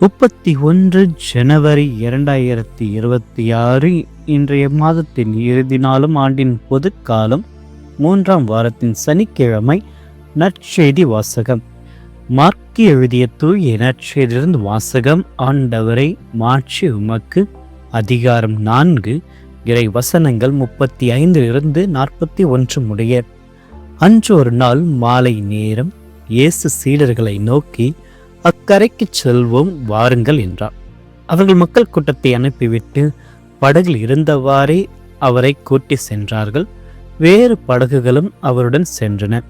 முப்பத்தி ஒன்று ஜனவரி இரண்டாயிரத்தி இருபத்தி ஆறு இன்றைய மாதத்தின் இறுதி நாளும் ஆண்டின் பொதுக்காலம் மூன்றாம் வாரத்தின் சனிக்கிழமை நற்செய்தி வாசகம். மார்க்கி எழுதிய தூய நற்செய்தியிலிருந்து வாசகம் ஆண்டவரை மாட்சி உமக்கு. அதிகாரம் நான்கு இறை வசனங்கள் முப்பத்தி ஐந்திலிருந்து நாற்பத்தி ஒன்று முடிய. அன்று ஒரு நாள் மாலை நேரம் இயேசு சீடர்களை நோக்கி அக்கரைக்கு செல்வோம் வாருங்கள் என்றார். அவர்கள் மக்கள் கூட்டத்தை அனுப்பிவிட்டு படகில் இருந்தவாறே அவரை கூட்டி சென்றார்கள். வேறு படகுகளும் அவருடன் சென்றன.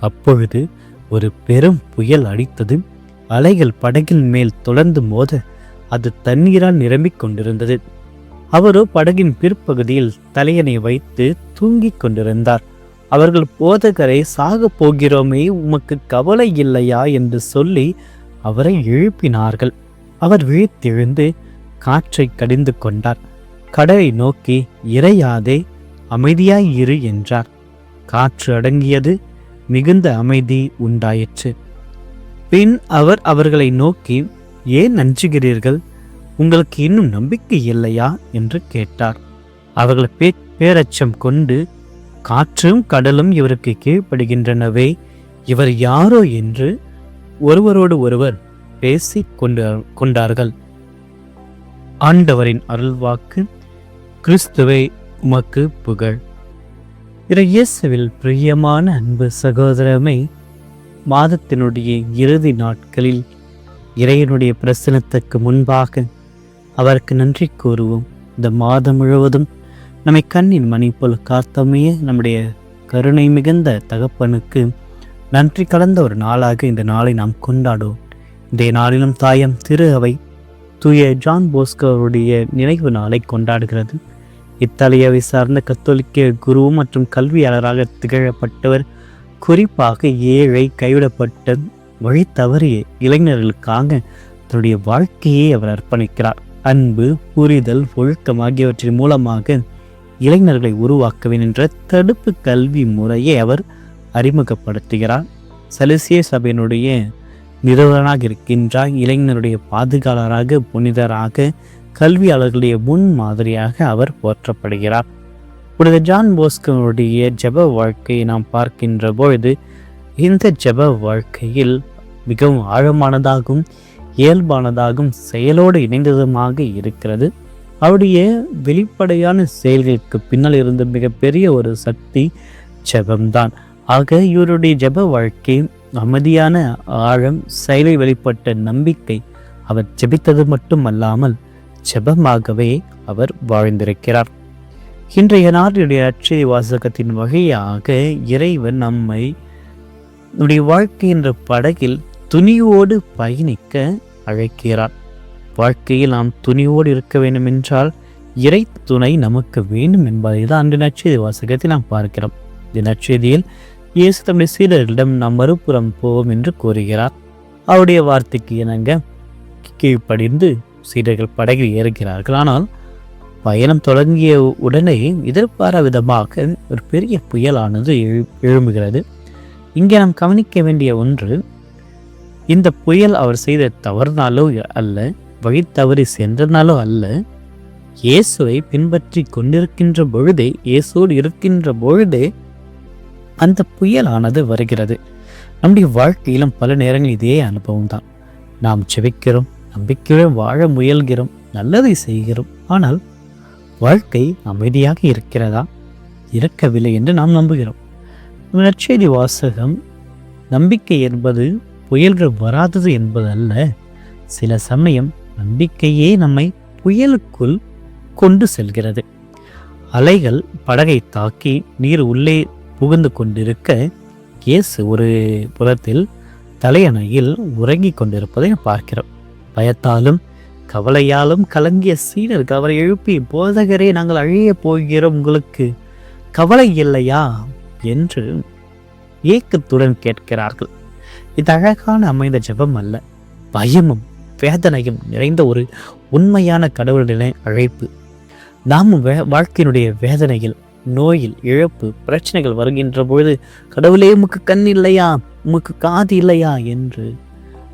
அப்பொழுது ஒரு பெரும் புயல் அடித்தது. அலைகள் படகின் மேல் தொடர்ந்து மோத அது தண்ணீரால் நிரம்பிக் கொண்டிருந்தது. அவரோ படகின் பிற்பகுதியில் தலையணை வைத்து தூங்கிக் கொண்டிருந்தார். அவர்கள் போதகரை சாகப் போகிறோமே உமக்கு கவலை இல்லையா என்று சொல்லி அவரை எழுப்பினார்கள். அவர் விழித்தெழுந்து காற்றை கடிந்து கொண்டார். கடலை நோக்கி இறையாதே அமைதியாய் இரு என்றார். காற்று அடங்கியது மிகுந்த அமைதி உண்டாயிற்று. பின் அவர் அவர்களை நோக்கி ஏன் நஞ்சுகிறீர்கள்? உங்களுக்கு இன்னும் நம்பிக்கை இல்லையா? என்று கேட்டார். அவர்கள் பே பேரச்சம் கொண்டு காற்றும் கடலும் இவருக்கு கீழ்ப்படுகின்றனவே இவர் யாரோ? என்று ஒருவரோடு ஒருவர் பேசிக் கொண்டு கொண்டார்கள். ஆண்டவரின் அருள்வாக்கு கிறிஸ்துவை உமக்கு புகழ். இறை இயேசுவில் பிரியமான அன்பு சகோதரமே மாதத்தினுடைய இறுதி நாட்களில் இறையனுடைய பிரசனத்துக்கு முன்பாக அவருக்கு நன்றி கூறுவோம். இந்த மாதம் முழுவதும் நம்மை கண்ணின் மணி போல் காத்தமையே நம்முடைய கருணை மிகுந்த தகப்பனுக்கு நன்றி கலந்த ஒரு நாளாக இந்த நாளை நாம் கொண்டாடுவோம். இந்த நாளிலும் தாயம் திரு அவை தூய ஜான் போஸ்கோருடைய நினைவு நாளை கொண்டாடுகிறது. இத்தாலியாவை சார்ந்த கத்தோலிக்க குரு மற்றும் கல்வியாளராக திகழப்பட்டவர் குறிப்பாக ஏழை கைவிடப்பட்ட வழி தவறிய இளைஞர்களுக்காக தன்னுடைய வாழ்க்கையை அவர் அர்ப்பணிக்கிறார். அன்பு புரிதல் ஒழுக்கம் ஆகியவற்றின் மூலமாக இளைஞர்களை உருவாக்க என்ற தடுப்பு கல்வி முறையை அவர் அறிமுகப்படுத்துகிறார் சலிசிய சபையினுடைய நிறுவனராக இருக்கின்றார். இளைஞருடைய பாதுகாவலராக புனிதராக கல்வியாளர்களுடைய முன் மாதிரியாக அவர் போற்றப்படுகிறார். புனித ஜான் போஸ்கனுடைய ஜெப வாழ்க்கையை நாம் பார்க்கின்ற பொழுது இந்த ஜெப வாழ்க்கையில் மிகவும் ஆழமானதாகவும் இயல்பானதாகவும் செயலோடு இணைந்ததுமாக இருக்கிறது. அவருடைய வெளிப்படையான செயல்களுக்கு பின்னால் இருந்த மிகப்பெரிய ஒரு சக்தி ஜபம்தான். ஆக இவருடைய ஜெப வாழ்க்கை அமைதியான ஆழம் செயலை வெளிப்பட்ட நம்பிக்கை அவர் ஜெபித்தது மட்டுமல்லாமல் ஜெபமாகவே அவர் வாழ்ந்திருக்கிறார். இன்றைய நாளுடைய அச்சய வாசகத்தின் வகையாக இறைவன் நம்மை நம்முடைய வாழ்க்கை என்ற படகில் துணிவோடு பயணிக்க அழைக்கிறார். வாழ்க்கையில் நாம் துணிவோடு இருக்க வேண்டும் என்றால் இறை துணை நமக்கு வேண்டும் என்பதை தான் அன்று நற்செய்தி வாசகத்தை நாம் பார்க்கிறோம். இந்த இயேசு தம்முடைய சீடர்களிடம் நாம் மறுபுறம் போவோம் என்று கூறுகிறார். அவருடைய வார்த்தைக்கு இணங்க கீழ்ப்படிந்து சீடர்கள் படகில் ஏறுகிறார்கள். ஆனால் பயணம் தொடங்கிய உடனே எதிர்பாரா விதமாக ஒரு பெரிய புயலானது எழு எழும்புகிறது. இங்கே நாம் கவனிக்க வேண்டிய ஒன்று இந்த புயல் அவர் செய்த தவறுனாலோ அல்ல வழி தவறி சென்றனாலோ அல்ல இயேசுவை பின்பற்றி கொண்டிருக்கின்ற பொழுதே இயேசோடு இருக்கின்ற பொழுதே அந்த புயலானது வருகிறது. நம்முடைய வாழ்க்கையிலும் பல நேரங்கள் இதே அனுபவம் தான் நாம் செவிக்கிறோம் நம்பிக்கையுடன் வாழ முயல்கிறோம் நல்லதை செய்கிறோம். ஆனால் வாழ்க்கை அமைதியாக இருக்கிறதா? இருக்கவில்லை என்று நாம் நம்புகிறோம். நற்செய்தி வாசகம் நம்பிக்கை என்பது புயல்கள் வராதது என்பதல்ல. சில சமயம் நம்பிக்கையே நம்மை புயலுக்குள் கொண்டு செல்கிறது. அலைகள் படகை தாக்கி நீர் உள்ளே புகுந்து கொண்டிருக்க இயேசு ஒரு புறத்தில் தலையணையில் உறங்கிக் கொண்டிருப்பதை பார்க்கிறோம். பயத்தாலும் கவலையாலும் கலங்கிய சீடர்கள் அவரை எழுப்பி போதகரே நாங்கள் அழிய போகிறோம் உங்களுக்கு கவலை இல்லையா? என்று ஏக்கத்துடன் கேட்கிறார்கள். இது அழகான அமைந்த ஜெபம் அல்ல. பயமும் வேதனையும் நிறைந்த ஒரு உண்மையான கடவுளின அழைப்பு. நாமும் வே வாழ்க்கையினுடைய வேதனையில் நோயில் இழப்பு பிரச்சனைகள் வருகின்ற பொழுது கடவுளே உமக்கு கண் இல்லையா? உமக்கு காது இல்லையா? என்று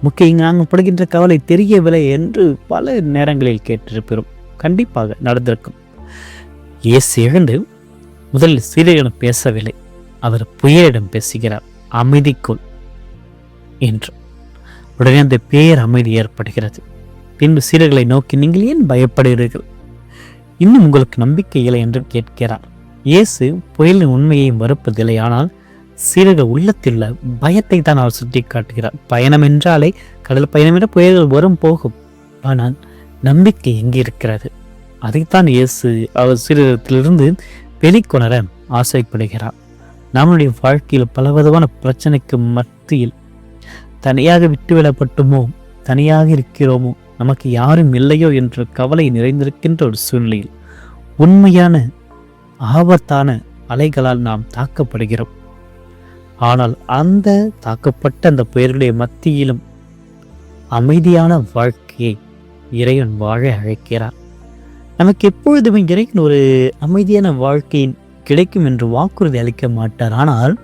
முக்கிய நாங்கள் படுகின்ற கவலை தெரியவில்லை என்று பல நேரங்களில் கேட்டிருப்போம் கண்டிப்பாக நடந்திருக்கும். இயேசு எழுந்து முதலில் சீரியரிடம் பேசவில்லை. அவர் புயலிடம் பேசுகிறார் அமைதிக்குள் என்று. உடனே அந்த பேர் அமைதி ஏற்படுகிறது. பின்பு சீரர்களை நோக்கி நீங்கள் ஏன் பயப்படுகிறீர்கள்? இன்னும் உங்களுக்கு நம்பிக்கை இல்லை என்று கேட்கிறார். இயேசு புயலின் உண்மையை மறுப்பதில்லை. ஆனால் சீரர்கள் உள்ளத்தில் பயத்தை தான் அவர் சுட்டி காட்டுகிறார் பயணம் என்றாலே கடல் பயணம் என்ற புயல்கள் வரும் போகும். ஆனால் நம்பிக்கை எங்கே இருக்கிறது? அதைத்தான் இயேசு அவர் சீரகத்திலிருந்து வெளிக்கொணர ஆசைப்படுகிறார். நம்முடைய வாழ்க்கையில் பலவிதமான பிரச்சனைக்கு மத்தியில் தனியாக விட்டுவிடப்பட்டுமோ தனியாக இருக்கிறோமோ நமக்கு யாரும் இல்லையோ என்ற கவலை நிறைந்திருக்கின்ற ஒரு சூழ்நிலையில் உண்மையான ஆபத்தான அலைகளால் நாம் தாக்கப்படுகிறோம். ஆனால் அந்த தாக்கப்பட்ட அந்த புயலுடைய மத்தியிலும் அமைதியான வாழ்க்கையை இறைவன் வாழ அழைக்கிறார். நமக்கு எப்பொழுதுமே இறைவன் ஒரு அமைதியான வாழ்க்கையின் கிடைக்கும் என்று வாக்குறுதி அளிக்க மாட்டார். ஆனால்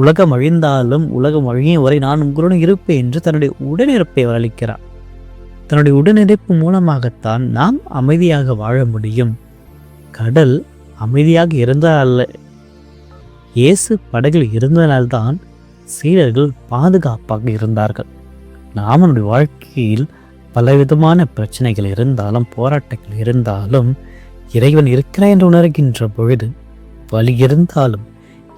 உலகம் அழிந்தாலும் உலகம் அழியும் வரை நான் உங்களுடன் இருப்பேன் என்று தன்னுடைய உடனிருப்பை அவர் அளிக்கிறார். தன்னுடைய உடனிருப்பு மூலமாகத்தான் நாம் அமைதியாக வாழ முடியும். கடல் அமைதியாக இருந்தால் அல்ல இயேசு படகில் இருந்ததனால்தான் சீடர்கள் பாதுகாப்பாக இருந்தார்கள். நாம் நம்முடைய வாழ்க்கையில் பலவிதமான பிரச்சனைகள் இருந்தாலும் போராட்டங்கள் இருந்தாலும் இறைவன் இருக்கிறார் என்று உணர்கின்ற பொழுது வலி இருந்தாலும்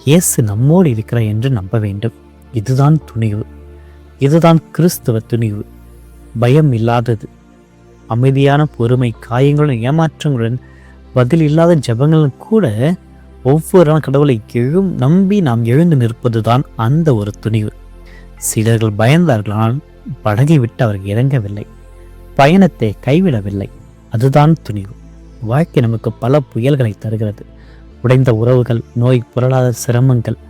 இயேசு நம்மோடு இருக்கிறார் என்று நம்ப வேண்டும். இதுதான் துணிவு. இதுதான் கிறிஸ்துவ துணிவு. பயம் இல்லாதது. அமைதியான பொறுமை காயங்களுடன் ஏமாற்றங்களுடன் பதில் இல்லாத ஜபங்கள் கூட ஒவ்வொரு நாள் கடவுளை எழும் நம்பி நாம் எழுந்து நிற்பதுதான் அந்த ஒரு துணிவு. சிலர்கள் பயந்தார்கள் ஆனால் படகை விட்டு அவர் இறங்கவில்லை. பயணத்தை கைவிடவில்லை. அதுதான் துணிவு. வாழ்க்கை நமக்கு பல புயல்களை தருகிறது. உடைந்த உறவுகள் நோய் புரளாத சிரமங்கள்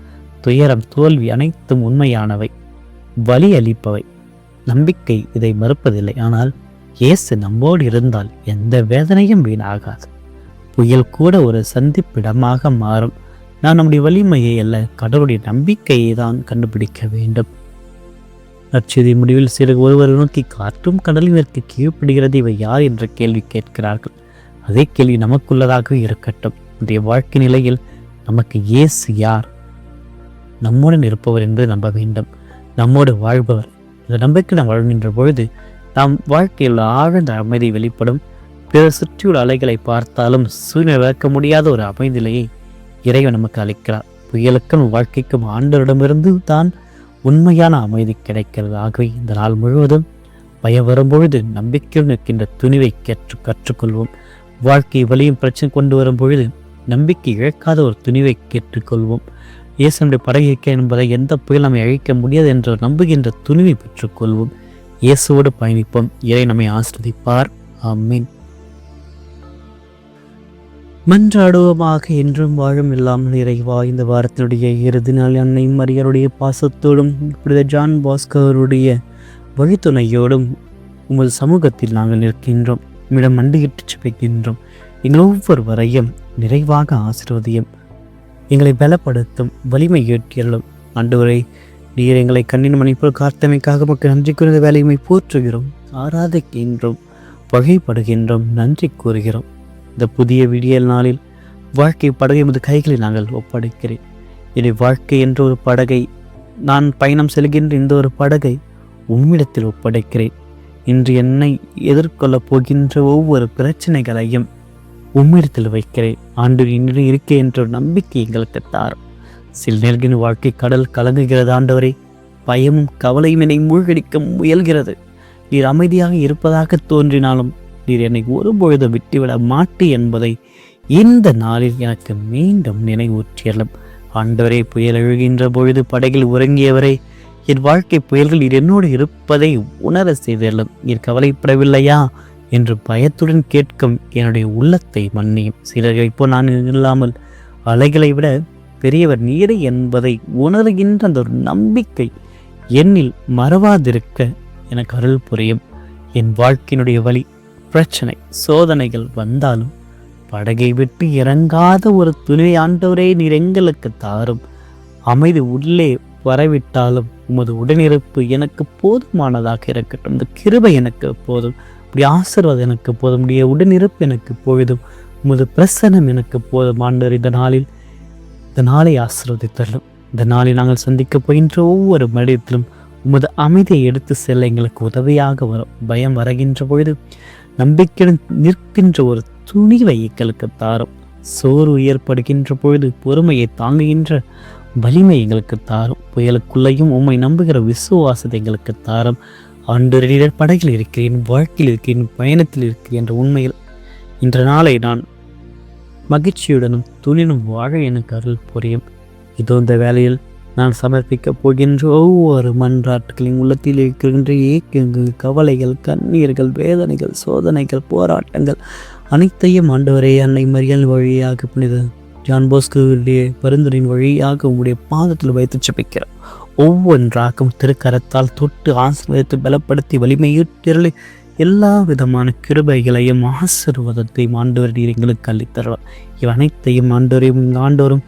துயரம் தோல்வி அனைத்தும் உண்மையானவை. வலி அளிப்பவை. நம்பிக்கை இதை மறுப்பதில்லை. ஆனால் இயேசு நம்மோடு இருந்தால் எந்த வேதனையும் வீணாகாது. புயல் கூட ஒரு சந்திப்பிடமாக மாறும். நான் நம்முடைய வலிமையை அல்ல கடவுளுடைய நம்பிக்கையை தான் கண்டுபிடிக்க வேண்டும். நற்செய்தி முடிவில் சிறு ஒருவர் நோக்கி காற்றும் கடலினருக்கு கீழ்ப்படுகிறது இவை யார் என்ற கேள்வி கேட்கிறார்கள். அதே கேள்வி நமக்குள்ளதாக இருக்கட்டும். இன்றைய வாழ்க்கை நிலையில் நமக்கு ஏசு யார்? நம்முடன் இருப்பவர் என்று நம்ப வேண்டும். நம்மோடு வாழ்பவர் இந்த நம்பிக்கை நாம் வாழ்கின்ற பொழுது நாம் வாழ்க்கையில் ஆழ்ந்த அமைதி வெளிப்படும். பிற சுற்றியுள்ள அலைகளை பார்த்தாலும் சூழ்நிலை விளக்க முடியாத ஒரு அமைதிலையை இறைவன் நமக்கு அளிக்கிறார். புயலுக்கும் வாழ்க்கைக்கும் ஆண்டவரிடமிருந்து தான் உண்மையான அமைதி கிடைக்கிறது. ஆகவே இந்த நாள் முழுவதும் பயம் வரும்பொழுது நம்பிக்கையில் நிற்கின்ற துணிவை கற்று கற்றுக்கொள்வோம். வாழ்க்கை வலியும் பிரச்சனை கொண்டு வரும் பொழுது நம்பிக்கை இழக்காத ஒரு துணிவை கேட்டுக்கொள்வோம் இயேசனுடைய படகிக்க என்பதை எந்த புயல் நம்மை அழிக்க முடியாது என்று நம்புகின்ற துணிவை பெற்றுக்கொள்வோம். இயேசுவோடு பயணிப்போம். இறை நம்மை ஆசிரதிப்பார் ஆமீன். மன்றாடுவமாக என்றும் வாழும் இல்லாமல் இறைவா இந்த வாரத்தினுடைய இறுதி நாள் அன்னை மரியருடைய பாசத்தோடும் இப்படி ஜான் பாஸ்கருடைய வழித்துணையோடும் உமது சமூகத்தில் நாங்கள் நிற்கின்றோம். உம்மிடம் மண்டியிட்டு சிப்பிக்கின்றோம் எங்கள் ஒவ்வொருவரையும் நிறைவாக ஆசிர்வதியும். எங்களை பலப்படுத்தும் வலிமை ஏற்றியலும் ஆண்டவரை நீர் எங்களை கண்ணின் மணிப்போல் காத்தமைக்காக மக்கள் நன்றி கூறிய வேலையுமை போற்றுகிறோம். ஆராதிக்கின்றோம் வகைப்படுகின்றோம் நன்றி கூறுகிறோம். இந்த புதிய விடியல் நாளில் வாழ்க்கை படகை எமது கைகளை நாங்கள் ஒப்படைக்கிறேன். இனி வாழ்க்கை என்ற ஒரு படகை நான் பயணம் செல்கின்ற இந்த ஒரு படகை உம்மிடத்தில் ஒப்படைக்கிறேன். இன்று என்னை எதிர்கொள்ளப் போகின்ற ஒவ்வொரு பிரச்சனைகளையும் உம்மிடத்தில் வைக்கிறேன். ஆண்டு இன்னும் இருக்கே என்ற ஒரு நம்பிக்கை எங்களுக்கு தாரும். சில நேர்கின் வாழ்க்கை கடல் கலங்குகிறது ஆண்டவரே பயமும் கவலையும் என்னை மூழ்கடிக்க முயல்கிறது. நீர் அமைதியாக இருப்பதாக தோன்றினாலும் நீர் என்னை ஒருபொழுது விட்டுவிட மாட்டி என்பதை இந்த நாளில் எனக்கு மீண்டும் நினைவூற்றியலும் ஆண்டவரே புயல் எழுகின்ற பொழுது படகில் உறங்கியவரே என் வாழ்க்கை புயல்கள் நீர் என்னோடு இருப்பதை உணர செய்தலும் நீர் கவலைப்படவில்லையா என்று பயத்துடன் கேட்கும் என்னுடைய உள்ளத்தை மன்னியும். சிலர்கள் இப்போ நான் இல்லாமல் அலைகளை விட பெரியவர் நீரை என்பதை உணர்கின்ற அந்த ஒரு நம்பிக்கை என்னில் மறவாதிருக்க எனக்கு அருள் புரியும். என் வாழ்க்கையினுடைய வழி பிரச்சனை சோதனைகள் வந்தாலும் படகை விட்டு இறங்காத ஒரு துணை ஆண்டவரே நீர் எங்களுக்கு தாரும். அமைதி உள்ளே வரவிட்டாலும் உமது உடனிருப்பு எனக்கு போதுமானதாக இருக்கட்டும். இந்த கிருபை எனக்கு போதும். உடைய ஆசீர்வாதம் எனக்கு போதும். உடைய உடனிருப்பு எனக்கு போதும் உமது பிரசனம் எனக்கு போதும். ஆண்டவர் இந்த நாளில் இந்த நாளை ஆசிர்வதித்தள்ளும் இந்த நாளில் நாங்கள் சந்திக்க போகின்ற ஒவ்வொரு மனிதத்திலும் உமது அமைதியை எடுத்து செல்ல எங்களுக்கு உதவியாக வரும். பயம் வருகின்ற பொழுது நம்பிக்கையுடன் நிற்கின்ற ஒரு துணிவை எங்களுக்கு தாரும். சோர்வு ஏற்படுகின்ற பொழுது பொறுமையை தாங்குகின்ற வலிமை எங்களுக்கு தாரும். புயலுக்குள்ளேயும் உம்மை நம்புகிற விசுவாசத்தை எங்களுக்கு தாரும். ஆண்டு படகில் இருக்கிறேன் வாழ்க்கையில் இருக்கிறேன் பயணத்தில் இருக்கிறேன் என்ற உண்மையில் இன்ற நாளை நான் மகிழ்ச்சியுடனும் துணினும் வாழ எனக்கு அருள் புரியும். இதோ இந்த வேலையில் நான் சமர்ப்பிக்கப் போகின்ற ஒவ்வொரு மன்றாட்டுகளின் உள்ளத்தில் இருக்கின்ற ஏக்கங்கள் கவலைகள் கண்ணீர்கள் வேதனைகள் சோதனைகள் போராட்டங்கள் அனைத்தையும் ஆண்டவரே அன்னை மரியல் வழியாக புனித ஜான் போஸ்குடைய பரிந்துரையின் வழியாக உங்களுடைய பாதத்தில் வைத்து ஜெபிக்கிறோம். ஒவ்வொன்றாகவும் திருக்கரத்தால் தொட்டு ஆசீர்வதித்து பலப்படுத்தி வலிமையிட்டிரளி எல்லா விதமான கிருபைகளையும் ஆசீர்வாதத்தையும் ஆண்டவர் நீர் எங்களுக்கு அளித்தருவார் இவ் அனைத்தையும் ஆண்டோரையும் ஆண்டோரும்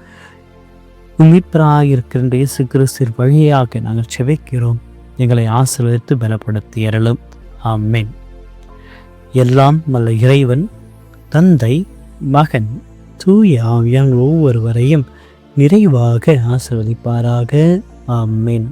மீட்பராக இருக்கின்ற இயேசு கிறிஸ்தின் வழியாக நாங்கள் செவிக்கிறோம் எங்களை ஆசீர்வதித்து பலப்படுத்தி எறலும் ஆமேன். எல்லாம் வல்ல இறைவன் தந்தை மகன் தூய ஆவியான் ஒவ்வொருவரையும் நிறைவாக ஆசிர்வதிப்பாராக. ஆமேன்.